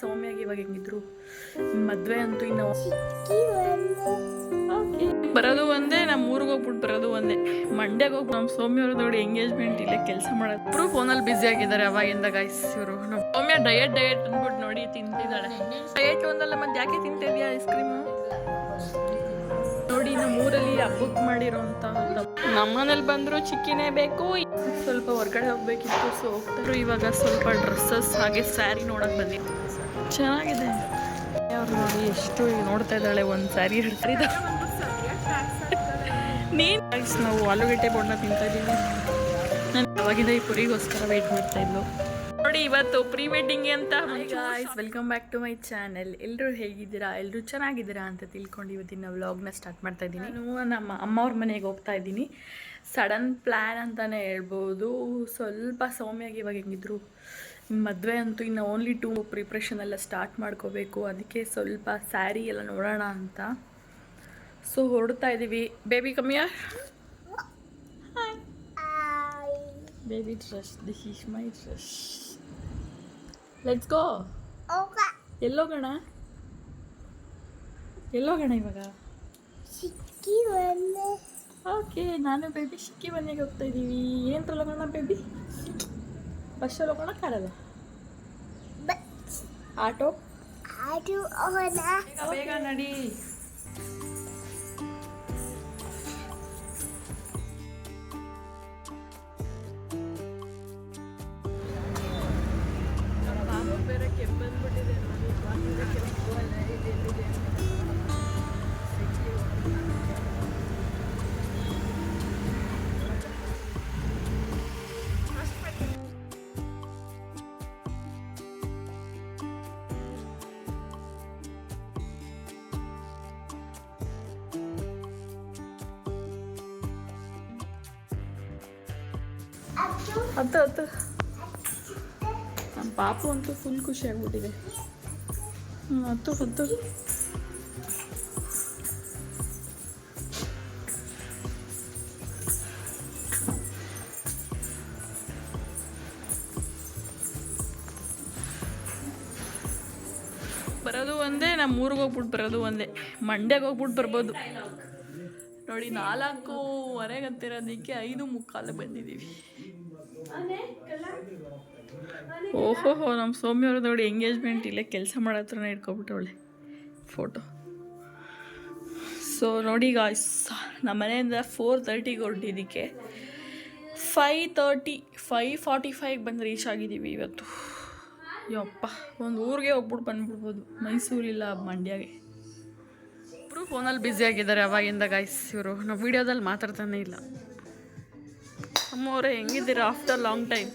ಸೌಮ್ಯಾಗಿ ಇವಾಗ ಹೆಂಗಿದ್ರು? ಮದುವೆ ಅಂತೂ ಇನ್ನು ಬರೋದು ಒಂದೇ ನಮ್ಮ ಊರಿಗೆ ಹೋಗ್ಬಿಟ್ಟು ಬರೋದು ಒಂದೇ. ಮಂಡ್ಯಗೆ ಹೋಗಿ ನಮ್ಮ ಸೌಮ್ಯ ಅವ್ರದ್ದು ನೋಡಿ ಎಂಗೇಜ್ಮೆಂಟ್ ಇಲ್ಲ ಕೆಲಸ ಮಾಡೋದು. ಇಬ್ಬರು ಫೋನಲ್ಲಿ ಬ್ಯುಸಿ ಆಗಿದ್ದಾರೆ ಅವಾಗಿಂದ ಗಾಯ್ಸ್ ಇವರು ಸೌಮ್ಯ ಡಯಟ್ ಡಯಟ್ ಅಂದ್ಬಿಟ್ಟು ನೋಡಿ ತಿಂತಿದ್ದಾಳೆ. ಡಯಟ್ ಒಂದಲ್ಲ ಮತ್ತೆ ಯಾಕೆ ತಿಂತಿದ್ಯಾ ಐಸ್ ಕ್ರೀಮು ನೋಡಿ ನಮ್ಮ ಊರಲ್ಲಿ ಹಬ್ಬಕ್ಕೆ ನಮ್ಮ ಮನೇಲಿ ಬಂದ್ರು ಚಿಕ್ಕಿನೇ ಬೇಕು. ಸ್ವಲ್ಪ ಹೊರ್ಗಡೆ ಹೋಗ್ಬೇಕಿತ್ತು ಸೊ ಹೋಗ್ತಾರೆ ಇವಾಗ ಸ್ವಲ್ಪ ಡ್ರೆಸ್ಸಸ್ ಹಾಗೆ ಸ್ಯಾರಿ ನೋಡಕ್ ಬಂದಿ ಚೆನ್ನಾಗಿದೆ. ಅವ್ರು ನೋಡಿ ಎಷ್ಟು ನೋಡ್ತಾ ಇದ್ದಾಳೆ ಒಂದು ಸಾರಿ ಹಿಡ್ತಿದ್ದ ನೀನ್ ನಾವು ಆಲೂಗಡ್ಡೆ ಬೋಂಡ ತಿಂತಾ ಇದ್ದೀವಿ. ನಾನು ಯಾವಾಗಿದೆ ಈ ಪುರಿಗೋಸ್ಕರ ವೆಯ್ಟ್ ಮಾಡ್ತಾ ಇದ್ಲು. ನೋಡಿ ಇವತ್ತು ಪ್ರೀ ವೆಡ್ಡಿಂಗ್ ಅಂತ. Guys welcome back to my channel ಎಲ್ಲರೂ ಹೇಗಿದ್ದೀರಾ? ಎಲ್ಲರೂ ಚೆನ್ನಾಗಿದ್ದೀರಾ ಅಂತ ತಿಳ್ಕೊಂಡು ಇವತ್ತಿನ ವ್ಲಾಗ್ನ ಸ್ಟಾರ್ಟ್ ಮಾಡ್ತಾ ಇದ್ದೀನಿ. ನಾನು ನಮ್ಮ ಅಮ್ಮವ್ರ ಮನೆಗೆ ಹೋಗ್ತಾ ಇದ್ದೀನಿ. ಸಡನ್ ಪ್ಲ್ಯಾನ್ ಅಂತಲೇ ಹೇಳ್ಬೋದು. ಸ್ವಲ್ಪ ಸೌಮ್ಯಾಗಿ ಇವಾಗ ಹೆಂಗಿದ್ರು? ಮದುವೆ ಅಂತೂ ಇನ್ನು ಓನ್ಲಿ ಟೂ ಪ್ರಿಪ್ರೇಷನ್ ಎಲ್ಲ ಸ್ಟಾರ್ಟ್ ಮಾಡ್ಕೋಬೇಕು. ಅದಕ್ಕೆ ಸ್ವಲ್ಪ ಸ್ಯಾರಿ ಎಲ್ಲ ನೋಡೋಣ ಅಂತ. ಸೊ ಹೊರಡ್ತಾ ಇದ್ದೀವಿ baby ಕಮ್ಮಿಯ baby dress this is my dress let's go ಎಲ್ಲೋಗೋಣ? ಎಲ್ಲೋಗೋಣ ಇವಾಗ? ಓಕೆ ನಾನು ಬೇಬಿ ಸಿಕ್ಕಿ ಮನೆಗೆ ಹೋಗ್ತಾ ಇದ್ದೀವಿ ಏನು ಹೋಗೋಣ ಬೇಬಿ ಬಸ್ಸಲ್ಲಿ ಹೋಗೋಣ ಕಾರಲ್ಲ ಆಟೋ ಬೇಗ ಬೇಗ ನಡಿ ಹತ್ತು ಹತ್ತು. ನಮ್ಮ ಪಾಪು ಅಂತೂ ಫುಲ್ ಖುಷಿ ಆಗ್ಬಿಟ್ಟಿದೆ. ಹ್ಞೂ ಹತ್ತು ಬರೋದು ಒಂದೇ ನಮ್ಮ ಊರಿಗೆ ಹೋಗ್ಬಿಟ್ಟು ಬರೋದು ಒಂದೇ. ಮಂಡ್ಯಗೆ ಹೋಗ್ಬಿಟ್ಟು ಬರ್ಬೋದು. ನೋಡಿ ನಾಲ್ಕೂವರೆಗೆ ಹತ್ತಿರೋದಕ್ಕೆ ಐದು ಮುಕ್ಕಾಲು ಬಂದಿದ್ದೀವಿ. ಓಹೋಹೋ ನಮ್ಮ ಸೌಮ್ಯವ್ರದ್ದು ನೋಡಿ ಎಂಗೇಜ್ಮೆಂಟ್ ಇಲ್ಲೇ ಕೆಲಸ ಮಾಡೋ ಹತ್ರನೇ ಇಟ್ಕೊಬಿಟ್ಟವಳೆ ಫೋಟೋ ಸೊ ನೋಡಿ ಗಾಯ್ಸ್ ನಮ್ಮ ಮನೆಯಿಂದ ಫೋರ್ ತರ್ಟಿಗೆ ಹೊರಟಿದ್ದಕ್ಕೆ ಫೈ ತರ್ಟಿ ಫೈ ಫಾರ್ಟಿ ಫೈವ್ಗೆ ಬಂದು ರೀಚ್ ಆಗಿದ್ದೀವಿ ಇವತ್ತು. ಯಪ್ಪ, ಒಂದು ಊರಿಗೆ ಹೋಗ್ಬಿಟ್ಟು ಬಂದ್ಬಿಡ್ಬೋದು. ಮೈಸೂರಿಲ್ಲ ಮಂಡ್ಯಗೆ. ಇಬ್ಬರು ಫೋನಲ್ಲಿ ಬ್ಯುಸಿ ಆಗಿದ್ದಾರೆ ಅವಾಗಿಂದ ಗಾಯ್ಸ್ ಇವರು ನಾವು ವಿಡಿಯೋದಲ್ಲಿ ಮಾತಾಡ್ತಾನೆ ಇಲ್ಲ. ಅಮ್ಮವ್ರೆ, ಹೆಂಗಿದ್ದೀರಾ? ಆಫ್ಟರ್ ಲಾಂಗ್ ಟೈಮ್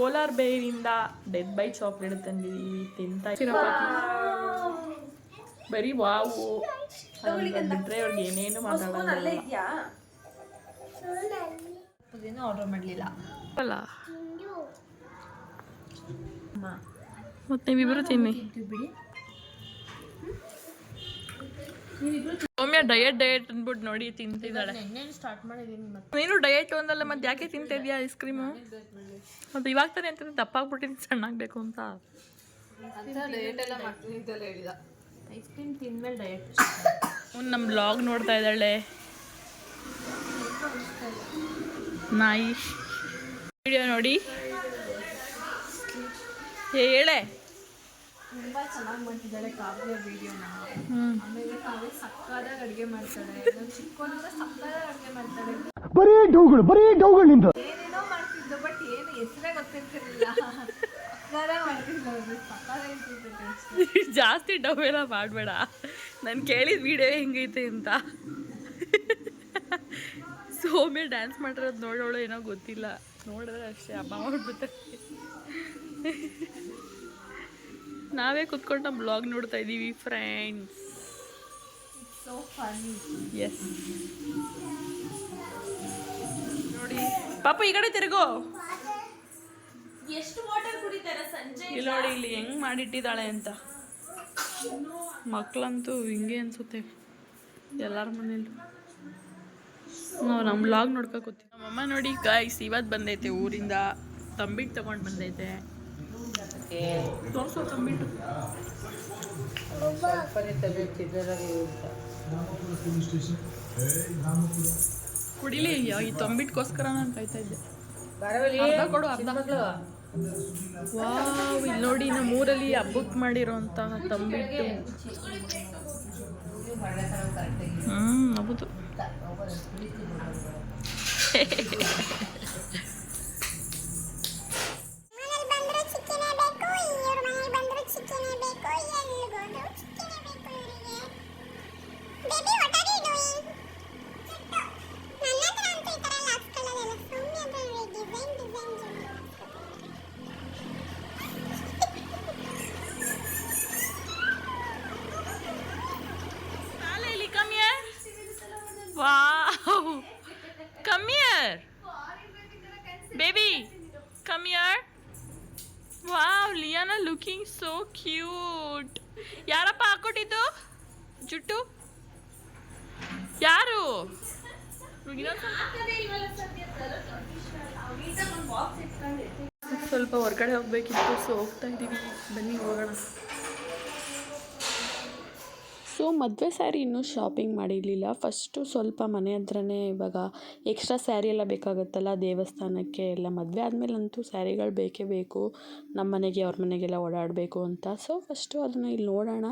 ನಾವು ಬೇಯಿಂದ ಬೇರಿಂದ ಡೆಡ್ ಬೈ ಚಾಕ್ಲೇಟ್ ತಂದಿದ್ದೀವಿ ತಿಂತಾ ಬರೀ ವಾವು. ಬಿಟ್ರೆ ಅವ್ರಿಗೆ ಏನೇನು ಮಾತಾಡೋಲ್ಲ ಅದೇನೋ ಆರ್ಡರ್ ಮಾಡಲಿಲ್ಲ. ಅಲ್ಲ. ಮತ್ತೆ ನೀವಿಬ್ರು ತಿನ್ನಿ. ಬಿಡಿ. ಸೌಮ್ಯ ಡಯಟ್ ಡಯಟ್ ಅಂದ್ಬಿಟ್ಟು ನೋಡಿ ತಿಂತಿದ್ದಾಳೆ. ಸ್ಟಾರ್ಟ್ ಮಾಡಿದೀನಿ ಮತ್ತೆ. ನೀನು ಡಯಟ್ ಒಂದಲ್ಲ ಮತ್ತೆ ಯಾಕೆ ತಿಂತಿದ್ಯಾ ಐಸ್ ಕ್ರೀಮು ಅದು ಇವಾಗ ತಾನೇ ಅಂತಂದ್ರೆ ದಪ್ಪ ಆಗ್ಬಿಟ್ಟಿನಿ ಸಣ್ಣಾಗಬೇಕು ಅಂತ. ಡಯಟ್ ಎಲ್ಲ ಮಾಡ್ತೀನಿ ಅಂತೆಲ್ಲ ಹೇಳಿದ. ಐಸ್ ಕ್ರೀಮ್ ತಿಂದ್ಮೇಲೆ ಡಯಟ್ ಅವ್ನು ನಮ್ಮ ಬ್ಲಾಗ್ ನೋಡ್ತಾ ಇದ್ದಾಳೆ. ನಾಯಿ ವಿಡಿಯೋ ನೋಡಿ. ಏ, ಹೇಳೆ. ಚೆನ್ನಾಗಿ ಮಾಡ್ತಿದ್ದಾಳೆ ಕಾವ್ಯ ವಿಡಿಯೋನ ಆಮೇಲೆ ಕಾವ್ಯ ಸಕ್ಕದಾಗಿ ಅಡುಗೆ ಮಾಡ್ತಾಳೆ ನಾನು ಚಿಕ್ಕವನಿಂದ ಸಕ್ಕದಾಗಿ ಅಡುಗೆ ಮಾಡ್ತಾಳೆ ಬರೀ ಡೌಗಳು ಬರೀ ಡೌಗಳು ನಿಂದು. ಏನೇನೋ ಮಾಡ್ತಿದ್ದು ಬಟ್ ಏನು ಹೆಸರೇ ಗೊತ್ತಿರ್ತಿರ್ಲಿಲ್ಲ. ಜಾಸ್ತಿ ಡವ್ ಎಲ್ಲ ಮಾಡಬೇಡ. ನಾನು ಕೇಳಿದ ವಿಡಿಯೋ ಹೆಂಗೈತೆ ಅಂತ. ಸೋಮೆ ಡ್ಯಾನ್ಸ್ ಮಾಡಿರೋದು ನೋಡೋಳು ಏನೋ ಗೊತ್ತಿಲ್ಲ. ನೋಡಿದ್ರೆ ಅಷ್ಟೇ ಅಮ್ಮ ಮಾಡ್ಬಿಡ್ತಾರೆ ನಾವೇ ಕುತ್ಕೊಂಡು ನಮ್ಮ ಬ್ಲಾಗ್ ನೋಡ್ತಾ ಇದ್ದೀವಿ ಫ್ರೆಂಡ್ಸ್ ಎಸ್ ನೋಡಿ ಪಾಪ ಈ ಕಡೆ ತಿರುಗೋ. ಎಷ್ಟು ವಾಟರ್ ಕುಡಿತಾರೆ ಸಂಜೆ ಇಲ್ಲಿ ನೋಡಿ ಇಲ್ಲಿ ಹೆಂಗ್ ಮಾಡಿಟ್ಟಿದ್ದಾಳೆ ಅಂತ. ಮಕ್ಕಳಂತೂ ಹಿಂಗೆ ಅನ್ಸುತ್ತೆ ಎಲ್ಲರ ಮನೇಲಿ. ನಾವು ನಮ್ಮ ಬ್ಲಾಗ್ ಕೂತೀವಿ ನಮ್ಮಮ್ಮ ನೋಡಿ ಗಾಯ್ಸ್ ಇವತ್ತು ಬಂದೈತೆ ಊರಿಂದ. ತಂಬಿಟ್ಟು ತಗೊಂಡು ಬಂದೈತೆ. ತೋರ್ಸೋ ತಂಬಿಟ್ಟು ಕುಡಿಲಿ ಈ ತಂಬಿಟ್ಕೋಸ್ಕರ ನಾನು ಕಾಯ್ತಾ ಇದ್ದೆ. ಅರ್ಧ ಕೊಡು ಅರ್ಧ. ವಾವ್ ಇಲ್ಲಿ ನೋಡಿ ನಮ್ಮ ಊರಲ್ಲಿ ಹಬ್ಬಕ್ಕೆ ಮಾಡಿರೋಂತಹ ತಂಬಿಟ್ಟು. ಹ್ಮ್ ಹೌದು. Baby, come here. Wow, Liana looking so cute. ಯಾರಪ್ಪ ಹಾಕೊಟ್ಟಿದ್ದು ಜುಟ್ಟು? ಯಾರು? ಸ್ವಲ್ಪ ಹೊರಗಡೆ ಹೋಗ್ಬೇಕಿತ್ತು ಸೊ ಹೋಗ್ತಾ ಇದ್ದೀವಿ ಬನ್ನಿ ಹೋಗೋಣ. ಸೊ ಮದುವೆ ಸ್ಯಾರಿ ಇನ್ನೂ ಶಾಪಿಂಗ್ ಮಾಡಿರಲಿಲ್ಲ. ಫಸ್ಟು ಸ್ವಲ್ಪ ಮನೆ ಹತ್ರನೇ ಇವಾಗ ಎಕ್ಸ್ಟ್ರಾ ಸ್ಯಾರಿ ಎಲ್ಲ ಬೇಕಾಗುತ್ತಲ್ಲ ದೇವಸ್ಥಾನಕ್ಕೆ ಎಲ್ಲ. ಮದುವೆ ಆದಮೇಲಂತೂ ಸ್ಯಾರಿಗಳು ಬೇಕೇ ಬೇಕು. ನಮ್ಮ ಮನೆಗೆ ಅವ್ರ ಮನೆಗೆಲ್ಲ ಓಡಾಡಬೇಕು ಅಂತ. ಸೊ ಫಸ್ಟು ಅದನ್ನು ಇಲ್ಲಿ ನೋಡೋಣ.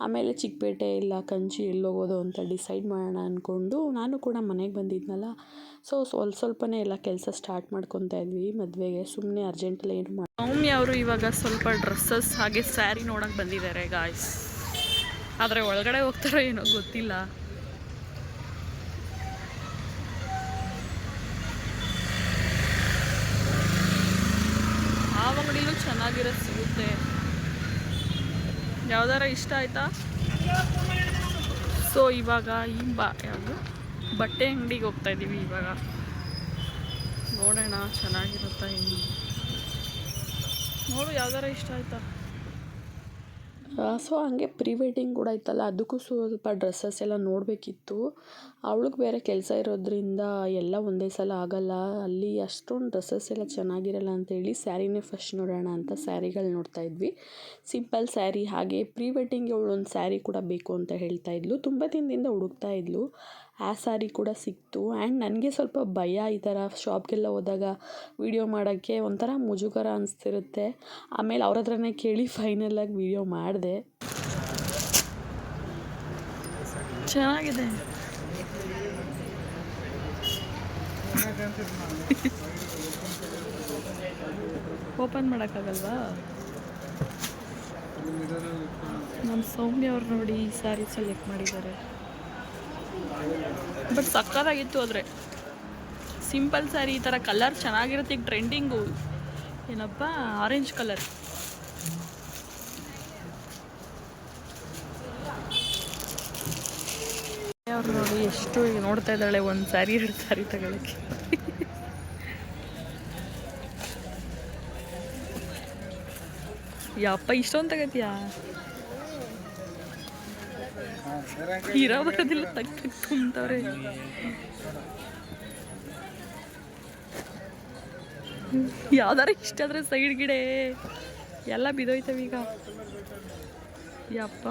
ಆಮೇಲೆ ಚಿಕ್ಕಪೇಟೆ ಇಲ್ಲ, ಕಂಚಿ ಎಲ್ಲೋಗೋದು ಅಂತ ಡಿಸೈಡ್ ಮಾಡೋಣ ಅಂದ್ಕೊಂಡು ನಾನು ಕೂಡ ಮನೆಗೆ ಬಂದಿದ್ನಲ್ಲ. ಸೊ ಸ್ವಲ್ಪ ಸ್ವಲ್ಪನೇ ಎಲ್ಲ ಕೆಲಸ ಸ್ಟಾರ್ಟ್ ಮಾಡ್ಕೊತಾ ಇದ್ವಿ ಮದುವೆಗೆ. ಸುಮ್ಮನೆ ಅರ್ಜೆಂಟಲ್ಲಿ ಏನು ಮಾಡಿ ಅವರು ಇವಾಗ ಸ್ವಲ್ಪ ಡ್ರೆಸ್ಸಸ್ ಹಾಗೆ ಸ್ಯಾರಿ ನೋಡೋಕೆ ಬಂದಿದ್ದಾರೆ ಗಾಯ್ಸ್ ಆದರೆ ಒಳಗಡೆ ಹೋಗ್ತಾರೋ ಏನೋ ಗೊತ್ತಿಲ್ಲ. ಆ ಅಂಗಡಿಲೂ ಚೆನ್ನಾಗಿರೋದು ಸಿಗುತ್ತೆ. ಯಾವ್ದಾರ ಇಷ್ಟ ಆಯ್ತಾ? ಸೊ ಇವಾಗ ಈ ಬಾ, ಯಾವುದು? ಬಟ್ಟೆ ಅಂಗಡಿಗೆ ಹೋಗ್ತಾ ಇದ್ದೀವಿ ಇವಾಗ. ನೋಡೋಣ, ಚೆನ್ನಾಗಿರುತ್ತಾ ಇನ್ನು ನೋಡು, ಯಾವ್ದಾರ ಇಷ್ಟ ಆಯ್ತಾ? ಸೊ ಹಂಗೆ ಪ್ರೀ ವೆಡ್ಡಿಂಗ್ ಕೂಡ ಇತ್ತಲ್ಲ ಅದಕ್ಕೂ ಸ್ವಲ್ಪ ಡ್ರೆಸ್ಸಸ್ ಎಲ್ಲ ನೋಡಬೇಕಿತ್ತು. ಅವಳಿಗೆ ಬೇರೆ ಕೆಲಸ ಇರೋದ್ರಿಂದ ಎಲ್ಲ ಒಂದೇ ಸಲ ಆಗಲ್ಲ. ಅಲ್ಲಿ ಅಷ್ಟೊಂದು ಡ್ರೆಸ್ಸಸ್ ಎಲ್ಲ ಚೆನ್ನಾಗಿರಲ್ಲ ಅಂತೇಳಿ ಸ್ಯಾರಿನೇ ಫಸ್ಟ್ ನೋಡೋಣ ಅಂತ ಸ್ಯಾರಿಗಳು ನೋಡ್ತಾ ಇದ್ವಿ. ಸಿಂಪಲ್ ಸ್ಯಾರಿ, ಹಾಗೆ ಪ್ರೀ ವೆಡ್ಡಿಂಗ್ಗೆ ಒಂದು ಸ್ಯಾರಿ ಕೂಡ ಬೇಕು ಅಂತ ಹೇಳ್ತಾ ಇದ್ಲು. ತುಂಬ ದಿನದಿಂದ ಹುಡುಕ್ತಾ ಇದ್ಲು. ಆ ಸ್ಯಾರಿ ಕೂಡ ಸಿಕ್ತು. ಆ್ಯಂಡ್ ನನಗೆ ಸ್ವಲ್ಪ ಭಯ ಈ ಥರ ಶಾಪ್ಗೆಲ್ಲ ಹೋದಾಗ ವಿಡಿಯೋ ಮಾಡೋಕ್ಕೆ ಒಂಥರ ಮುಜುಗರ ಅನಿಸ್ತಿರುತ್ತೆ. ಆಮೇಲೆ ಅವ್ರ ಹತ್ರನೇ ಕೇಳಿ ಫೈನಲಾಗಿ ವಿಡಿಯೋ ಮಾಡಿದೆ. ಚೆನ್ನಾಗಿದೆ. ಓಪನ್ ಮಾಡೋಕ್ಕಾಗಲ್ವಾ? ನಮ್ಮ ಸೌಮ್ಯ ಅವ್ರು ನೋಡಿ ಈ ಸ್ಯಾರಿ ಸೆಲೆಕ್ಟ್ ಮಾಡಿದ್ದಾರೆ. ಬಟ್ ಸಕ್ಕತ್ತಾಗಿತ್ತು ಆದರೆ. ಸಿಂಪಲ್ ಸ್ಯಾರಿ ಈ ಥರ ಕಲರ್ ಚೆನ್ನಾಗಿರುತ್ತೆ, ಈಗ ಟ್ರೆಂಡಿಂಗು ಏನಪ್ಪ ಆರೆಂಜ್ ಕಲರ್ ಅವ್ರು ನೋಡಿ ಎಷ್ಟು ಈಗ ನೋಡ್ತಾ ಇದ್ದಾಳೆ, ಒಂದು ಸ್ಯಾರಿ ಎರಡು ಸ್ಯಾರಿ ತಗೊಳಕ್ಕೆ. ಯಪ್ಪ, ಇಷ್ಟೊಂದು ತಗತಿಯಾ? ಇರೋ ಬರೋದಿಲ್ಲ ತಗ್ ತಗ್ ತುಂಬ್ತವ್ರೆ. ಯಾವ್ದಾರ ಇಷ್ಟ ಆದ್ರೆ ಸೈಡ್ ಗಿಡೆ. ಎಲ್ಲ ಬಿದೋಯ್ತವೆ ಈಗ. ಯಪ್ಪ.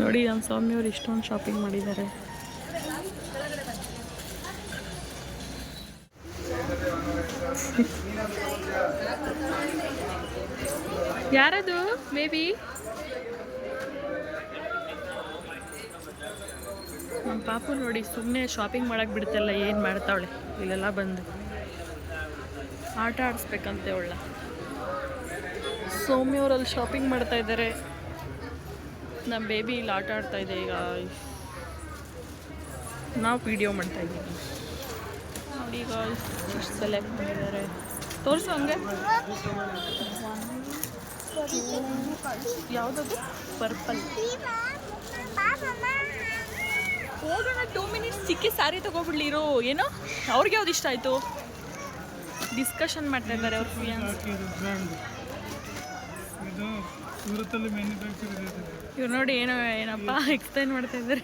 ನೋಡಿ ನಮ್ಮ ಸ್ವಾಮಿಯವ್ರು ಇಷ್ಟೊಂದು ಶಾಪಿಂಗ್ ಮಾಡಿದ್ದಾರೆ. ಯಾರದು? ಬೇಬಿ ನಮ್ಮ ಪಾಪು ನೋಡಿ ಸುಮ್ಮನೆ ಶಾಪಿಂಗ್ ಮಾಡೋಕ್ಕೆ ಬಿಡ್ತಲ್ಲ, ಏನು ಮಾಡ್ತಾವಳೆ? ಇಲ್ಲೆಲ್ಲ ಬಂದು. ಆಟ ಆಡಿಸ್ಬೇಕಂತೆ ಅವಳ. ಸೌಮ್ಯವರಲ್ಲಿ ಶಾಪಿಂಗ್ ಮಾಡ್ತಾ ಇದ್ದಾರೆ ನಮ್ಮ ಬೇಬಿ ಇಲ್ಲಿ ಆಟ ಆಡ್ತಾ ಇದೆ ಈಗ. ನಾವು ವಿಡಿಯೋ ಮಾಡ್ತಾ ಇದ್ದೀವಿ. ನೋಡಿ ಈಗ ಸೆಲೆಕ್ಟ್ ಮಾಡಿದ್ದಾರೆ. ತೋರಿಸು ಹಂಗೆ. ಯಾವುದದು? ಪರ್ಪಲ್ ಹೋಗೋಣ ಟೂ ಮಿನಿಟ್ಸ್ ಸಿಕ್ಕಿ ಸ್ಯಾರಿ ತಗೊಬಿಡ್ಲಿ ಇರೋ. ಏನೋ? ಅವ್ರಿಗೆ ಯಾವ್ದು ಇಷ್ಟ ಆಯಿತು? ಡಿಸ್ಕಷನ್ ಮಾಡ್ತಾ ಇದ್ದಾರೆ ಅವ್ರ ಇವ್ರು ನೋಡಿ ಏನೋ, ಏನಪ್ಪ ಎಕ್ಸ್ಪ್ಲೈನ್ ಮಾಡ್ತಾ ಇದ್ದಾರೆ.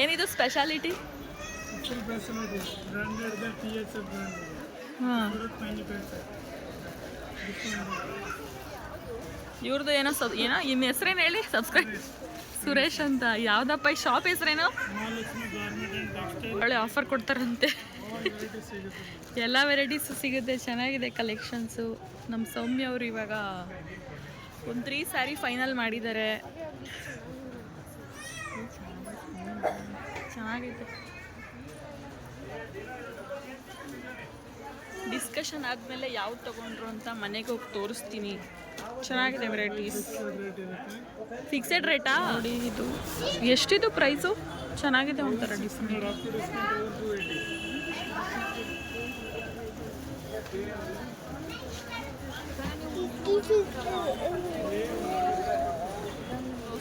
ಏನಿದು ಸ್ಪೆಷಾಲಿಟಿ ಹಾಂ. ಇವ್ರದ್ದು ಏನೋ ಸಬ್ ಏನೋ ಇನ್ನು ಹೆಸ್ರೇನು ಹೇಳಿ? ಸಬ್ಸ್ಕ್ರೈಬ್ ಸುರೇಶ್ ಅಂತ. ಯಾವ್ದಪ್ಪ, ಈ ಶಾಪ್ ಹೆಸ್ರೇನು? ಒಳ್ಳೆ ಆಫರ್ ಕೊಡ್ತಾರಂತೆ. ಎಲ್ಲ ವೆರೈಟೀಸು ಸಿಗುತ್ತೆ, ಚೆನ್ನಾಗಿದೆ ಕಲೆಕ್ಷನ್ಸು ನಮ್ಮ ಸೌಮ್ಯ ಅವರು ಇವಾಗ ಒಂದು ತ್ರೀ ಸ್ಯಾರಿ ಫೈನಲ್ ಮಾಡಿದ್ದಾರೆ. ಚೆನ್ನಾಗಿದೆ ಡಿಸ್ಕಷನ್ ಆದಮೇಲೆ ಯಾವ್ದು ತಗೊಂಡ್ರು ಅಂತ ಮನೆಗೆ ಹೋಗಿ ತೋರಿಸ್ತೀನಿ. ಚೆನ್ನಾಗಿದೆ ವೆರೈಟೀಸ್ ರೇಟ್ ಫಿಕ್ಸೆಡ್ ರೇಟಾ ನೋಡಿ ಇದು. ಎಷ್ಟಿದು ಪ್ರೈಸು ಚೆನ್ನಾಗಿದೆ ಒಂಥರ ಡಿಸ್ಕೌಂಟ್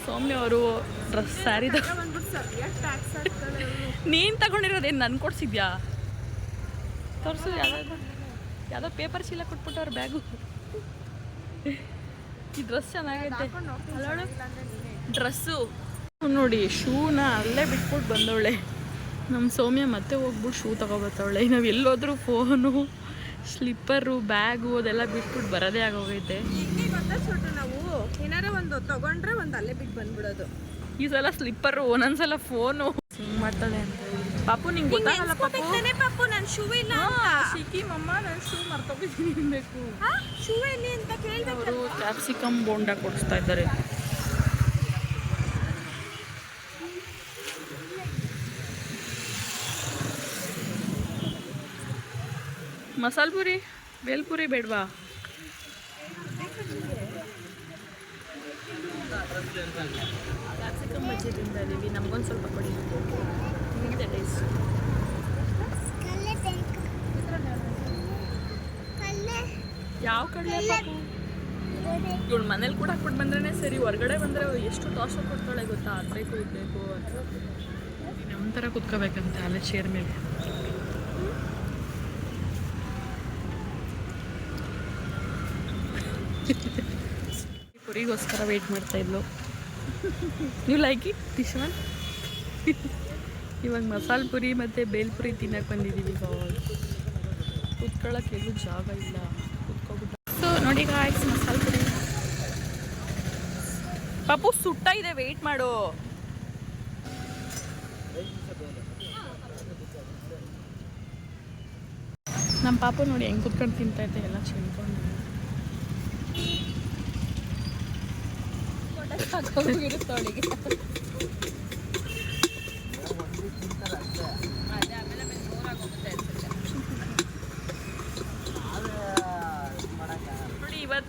ಸೌಮ್ಯ ಅವರು ಡ್ರೆಸ್ ಸ್ಯಾರಿ ನೀನು ತಗೊಂಡಿರೋದೇನು ನನ್ ಕೊಡ್ಸಿದ್ಯಾ? ತೋರಿಸು ಯಾವ್ದು ಯಾವುದೋ ಪೇಪರ್ ಚೀಲ ಕೊಟ್ಬಿಟ್ಟವ್ರ ಬ್ಯಾಗು ಈ ಡ್ರೆಸ್ ಚೆನ್ನಾಗೈತೆ. ಡ್ರೆಸ್ಸು ನೋಡಿ ಶೂನ ಅಲ್ಲೇ ಬಿಟ್ಬಿಟ್ಟು ಬಂದವಳೆ. ನಮ್ಮ ಸೌಮ್ಯ ಮತ್ತೆ ಹೋಗ್ಬಿಟ್ಟು ಶೂ ತಗೊಬತ್ತವಳೆ. ನಾವು ಎಲ್ಲೋದ್ರೂ ಫೋನು ಸ್ಲಿಪ್ಪರು ಬ್ಯಾಗು ಅದೆಲ್ಲ ಬಿಟ್ಬಿಟ್ಟು ಬರೋದೇ ಆಗೋಗೈತೆ. ನಾವು ಏನಾರ ಒಂದು ತಗೊಂಡ್ರೆ ಒಂದು ಅಲ್ಲೇ ಬಿಟ್ಟು ಬಂದ್ಬಿಡೋದು. ಈ ಸಲ ಸ್ಲಿಪ್ಪರು ಒಂದೊಂದ್ಸಲ ಫೋನು ಮಾಡ್ತಾಳೆ ಅಂತ ಪಾಪು ನಿಂಗೆ ಗೊತ್ತಾಗಲ್ಲ ಪಾಪು ಪಾಪು ನನ್ನ ಶೂ ಇಲ್ಲ ಸಿಕ್ಕಿ ಮಮ್ಮ ನಾನು ಶೂ ಮರ್ತೋಗಿದ್ದೀನಿ ಅನ್ಬೇಕು ಶೂ ಎಲ್ಲಿ ಅಂತ ಕೇಳಬೇಕು ಅವರು ಕ್ಯಾಪ್ಸಿಕಮ್ ಬೋಂಡ ಕೊಡಿಸ್ತಾ ಇದ್ದಾರೆ ಮಸಾಲ್ ಪುರಿ ಬೇಲ್ಪುರಿ ಬೇಡವಾ ಕ್ಯಾಪ್ಸಿಕಮ್ ಬಜ್ಜಿ ತಿಂತಾ ಇದ್ದೀವಿ ನಮಗೊಂದು ಸ್ವಲ್ಪ ಕೊಡಿ ಯಾವ ಕಡೆ ಇವಳು ಮನೇಲಿ ಕೂಡ ಹಾಕ್ಬಿಟ್ಟು ಬಂದ್ರೆ ಸರಿ, ಹೊರಗಡೆ ಬಂದರೆ ಎಷ್ಟು ತೋಷ ಕೊಡ್ತಾಳೆ ಗೊತ್ತಾ? ಅದು ಬೇಕು ಇದು ಬೇಕು ನಮ್ಮ ಥರ ಕುತ್ಕೋಬೇಕಂತ ಅಲ್ಲೇ ಚೇರ್ ಮೇಲೆ. ಪುರಿಗೋಸ್ಕರ ವೆಯ್ಟ್ ಮಾಡ್ತಾ ಇದ್ಲು. ನೀವು ಲೈಕ್ ಇಟ್ ಒನ್ ಇವಾಗ ಮಸಾಲೆ ಪುರಿ ಮತ್ತು ಬೇಲ್ಪುರಿ ತಿನ್ನಕ್ಕೆ ಬಂದಿದ್ದೀವಿ ಇವಾಗ ಕುತ್ಕೊಳ್ಳೋಕೆ ಎಲ್ಲೂ ಜಾಗ ಇಲ್ಲ. ಕುತ್ಕೊಬಿಟ್ಟು. ಸೊ ನೋಡಿ ಗಾಯ್ಸ್ ಮಸಾಲೆ ಪುರಿ. ಪಾಪು ಸುಟ್ಟ ಇದೆ ವೆಯ್ಟ್ ಮಾಡು. ನಮ್ಮ ಪಾಪು ನೋಡಿ ಹೆಂಗೆ ಕುತ್ಕೊಂಡು ತಿಂತೈತೆ ಎಲ್ಲ ಚೆಲ್ಕೊಂಡು. ಅವಳಿಗೆ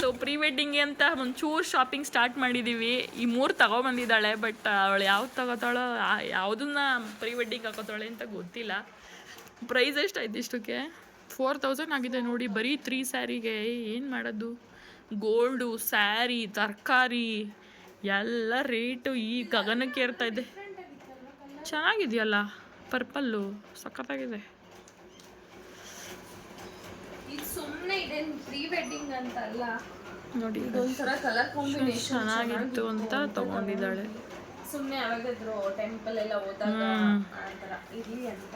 ಇವತ್ತು ಪ್ರೀ ವೆಡ್ಡಿಂಗ್ ಅಂತ ಒಂಚೂರು ಶಾಪಿಂಗ್ ಸ್ಟಾರ್ಟ್ ಮಾಡಿದ್ದೀವಿ ಈ ಮೂರು ತಗೊಬಂದಿದ್ದಾಳೆ ಬಟ್ ಅವಳು ಯಾವ್ದು ತಗೋತಾಳೋ ಯಾವುದನ್ನ ಪ್ರೀ ವೆಡ್ಡಿಂಗ್ ಹಾಕೋತಾಳೆ ಅಂತ ಗೊತ್ತಿಲ್ಲ. ಪ್ರೈಸ್ ಎಷ್ಟಾಯ್ತು ಇಷ್ಟಕ್ಕೆ? ಫೋರ್ ತೌಸಂಡ್ ಆಗಿದೆ ನೋಡಿ, ಬರೀ ತ್ರೀ ಸ್ಯಾರಿಗೆ ಏನು ಮಾಡೋದು? ಗೋಲ್ಡು ಸ್ಯಾರಿ ತರಕಾರಿ, ಎಲ್ಲ ರೇಟು ಈ ಗಗನಕ್ಕೆ ಏರ್ತಾ ಇದೆ. ಚೆನ್ನಾಗಿದೆಯಲ್ಲ? ಪರ್ಪಲ್ಲು ಸಖತ್ತಾಗಿದೆ. ಸುಮ್ಮನೆ ಇದೆ ಪ್ರೀ ವೆಡ್ಡಿಂಗ್ ಅಂತ ಅಲ್ಲ ನೋಡಿ ಇದೊಂಥರ ಕಲರ್ ಕಾಂಬಿನೇಷನ್ ಚೆನ್ನಾಗಿತ್ತು ಅಂತ ತಗೊಂಡಿದ್ದಾಳೆ. ಸುಮ್ಮನೆ ಯಾವಾಗಾದ್ರು ಟೆಂಪಲ್ ಎಲ್ಲ ಹೋದಾಗ ಆತರ ಇರಲಿ ಅಂತ.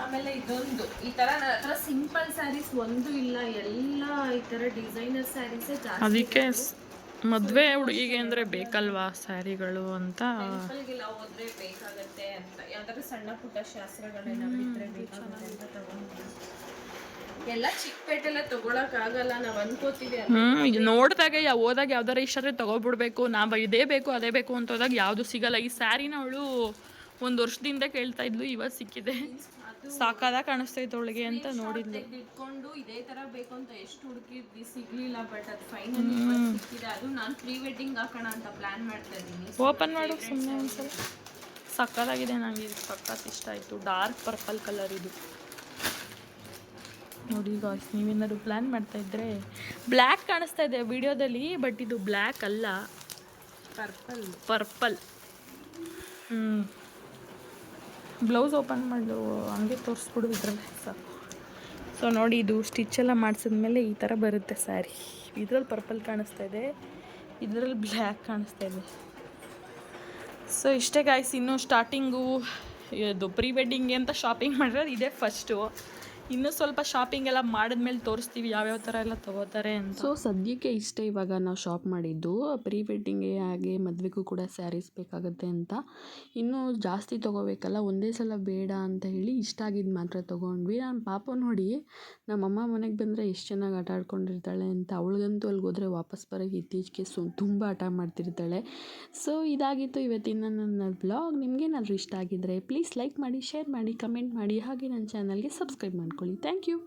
ಆಮೇಲೆ ಇದೊಂದು ಈ ತರ ನನ್ನ ಹತ್ರ ಸಿಂಪಲ್ ಸ್ಯಾರೀಸ್ ಒಂದು ಇಲ್ಲ. ಎಲ್ಲ ಈ ತರ ಡಿಸೈನರ್ ಸ್ಯಾರೀಸೇ ಜಾಸ್ತಿ ಅದಕ್ಕೆ ಮದ್ವೆ ಹುಡುಗಿಗೆ ಅಂದ್ರೆ ಬೇಕಲ್ವಾ ಸ್ಯಾರಿಗಳು ಅಂತ? ಟೆಂಪಲ್ಗೆಲ್ಲ ಹೋದ್ರೆ ಬೇಕಾಗತ್ತೆ ಅಂತ. ಯಾವ್ದಾದ್ರು ಸಣ್ಣ ಪುಟ್ಟ ಶಾಸ್ತ್ರಗಳೇನಾದ್ರು ಇದ್ರೆ ಬೇಕಾಗುತ್ತೆ ಅಂತ ತಗೊಂಡ್ವಿ. ಎಲ್ಲ ಚಿಕ್ಕಪೇಟೆಲ್ಲ ತಗೊಳಕ್ ಆಗಲ್ಲ ನಾವ್ ಅನ್ಕೋತೀವಿ. ಹ್ಞೂ ಈಗ ನೋಡಿದಾಗ ಯಾವ ಹೋದಾಗ ಯಾವ್ದಾರ ಇಷ್ಟ ಆದರೆ ತಗೋಬಿಡ್ಬೇಕು ನಾವು ಇದೇ ಬೇಕು ಅದೇ ಬೇಕು ಅಂತ ಹೋದಾಗ ಯಾವುದು ಸಿಗಲ್ಲ. ಈ ಸ್ಯಾರಿನ ಅವಳು ಒಂದು ವರ್ಷದಿಂದ ಕೇಳ್ತಾ ಇದ್ಲು ಇವಾಗ ಸಿಕ್ಕಿದೆ. ಸಾಕಾದ ಕಾಣಿಸ್ತೈತೆ ಅವಳಿಗೆ ಅಂತ ನೋಡಿದ್ಲು. ಇಟ್ಕೊಂಡು ಇದೇ ತರ ಬೇಕು ಅಂತ ಎಷ್ಟು ಹುಡುಕಿದ್ವಿ ಸಿಗ್ಲಿಲ್ಲ ಬಟ್ ಅದು ಫೈನಲ್ ಸಿಕ್ಕಿದೆ. ಅದು ನಾನು ಪ್ರೀ ವೆಡ್ಡಿಂಗ್ ಹಾಕೋಣ ಅಂತ ಪ್ಲಾನ್ ಮಾಡ್ತಾ ಇದ್ದೀನಿ. ಓಪನ್ ಮಾಡು ಸುಮ್ಮನೆ ಒಂದ್ಸಲ. ಸಕ್ಕತ್ತಾಗಿದೆ ನನಗೆ ಇದು ಸಕ್ಕತ್ ಇಷ್ಟ ಆಯಿತು. ಡಾರ್ಕ್ ಪರ್ಪಲ್ ಕಲರ್ ಇದು. ನೋಡಿ ಗಾಯ್ಸ್ ನೀವೇನಾದ್ರು ಪ್ಲ್ಯಾನ್ ಮಾಡ್ತಾ ಇದ್ದರೆ ಬ್ಲ್ಯಾಕ್ ಕಾಣಿಸ್ತಾ ಇದೆ ವಿಡಿಯೋದಲ್ಲಿ ಬಟ್ ಇದು ಬ್ಲ್ಯಾಕ್ ಅಲ್ಲ. ಪರ್ಪಲ್ ಪರ್ಪಲ್ ಹ್ಞೂ ಬ್ಲೌಸ್ ಓಪನ್ ಮಾಡು ಹಂಗೆ ತೋರಿಸ್ಬಿಡು ಇದ್ರಲ್ಲಿ ಸಾಕು. ಸೊ ನೋಡಿ ಇದು ಸ್ಟಿಚ್ ಎಲ್ಲ ಮಾಡಿಸಿದ್ಮೇಲೆ ಈ ಥರ ಬರುತ್ತೆ ಸ್ಯಾರಿ ಇದ್ರಲ್ಲಿ ಪರ್ಪಲ್ ಕಾಣಿಸ್ತಾ ಇದೆ ಇದರಲ್ಲಿ ಬ್ಲ್ಯಾಕ್ ಕಾಣಿಸ್ತಾ ಇದೆ. ಸೊ ಇಷ್ಟೇ ಗಾಯ್ಸ್ ಇನ್ನು ಸ್ಟಾರ್ಟಿಂಗು ಇದು ಪ್ರೀ ವೆಡ್ಡಿಂಗ್ ಅಂತ ಶಾಪಿಂಗ್ ಮಾಡಿರೋದು ಇದೇ ಫಸ್ಟು ಇನ್ನೂ ಸ್ವಲ್ಪ ಶಾಪಿಂಗ್ ಎಲ್ಲ ಮಾಡಿದ್ಮೇಲೆ ತೋರಿಸ್ತೀವಿ, ಯಾವ್ಯಾವ ಥರ ಎಲ್ಲ ತಗೋತಾರೆ ಅಂತ. ಸೊ ಸದ್ಯಕ್ಕೆ ಇಷ್ಟೇ ಇವಾಗ ನಾವು ಶಾಪ್ ಮಾಡಿದ್ದು. ಪ್ರೀ ವೆಡ್ಡಿಂಗೇ ಹಾಗೆ ಮದುವೆಗೂ ಕೂಡ ಸ್ಯಾರೀಸ್ ಬೇಕಾಗುತ್ತೆ ಅಂತ. ಇನ್ನೂ ಜಾಸ್ತಿ ತೊಗೋಬೇಕಲ್ಲ, ಒಂದೇ ಸಲ ಬೇಡ ಅಂತ ಹೇಳಿ ಇಷ್ಟ ಆಗಿದ್ದು ಮಾತ್ರ ತೊಗೊಂಡ್ವಿ. ನಾನು ಪಾಪ ನೋಡಿ, ನಮ್ಮಮ್ಮ ಮನೆಗೆ ಬಂದರೆ ಎಷ್ಟು ಚೆನ್ನಾಗಿ ಆಟ ಆಡ್ಕೊಂಡಿರ್ತಾಳೆ ಅಂತ. ಅವಳಿಗಂತೂ ಅಲ್ಲಿಗೆ ಹೋದರೆ ವಾಪಸ್ ಬರೋಕ್ಕೆ ಇತ್ತೀಚೆಗೆ ಸು, ತುಂಬ ಆಟ ಮಾಡ್ತಿರ್ತಾಳೆ. ಸೊ ಇದಾಗಿತ್ತು ಇವತ್ತಿನ ನನ್ನ ಬ್ಲಾಗ್ ನಿಮಗೇನಾದರೂ ಇಷ್ಟ ಆಗಿದ್ದರೆ ಪ್ಲೀಸ್ ಲೈಕ್ ಮಾಡಿ ಶೇರ್ ಮಾಡಿ ಕಮೆಂಟ್ ಮಾಡಿ. ಹಾಗೆ ನನ್ನ ಚಾನಲ್ಗೆ ಸಬ್ಸ್ಕ್ರೈಬ್ ಮಾಡ್ಕೊಳ್ಳಿ ಥ್ಯಾಂಕ್ ಯು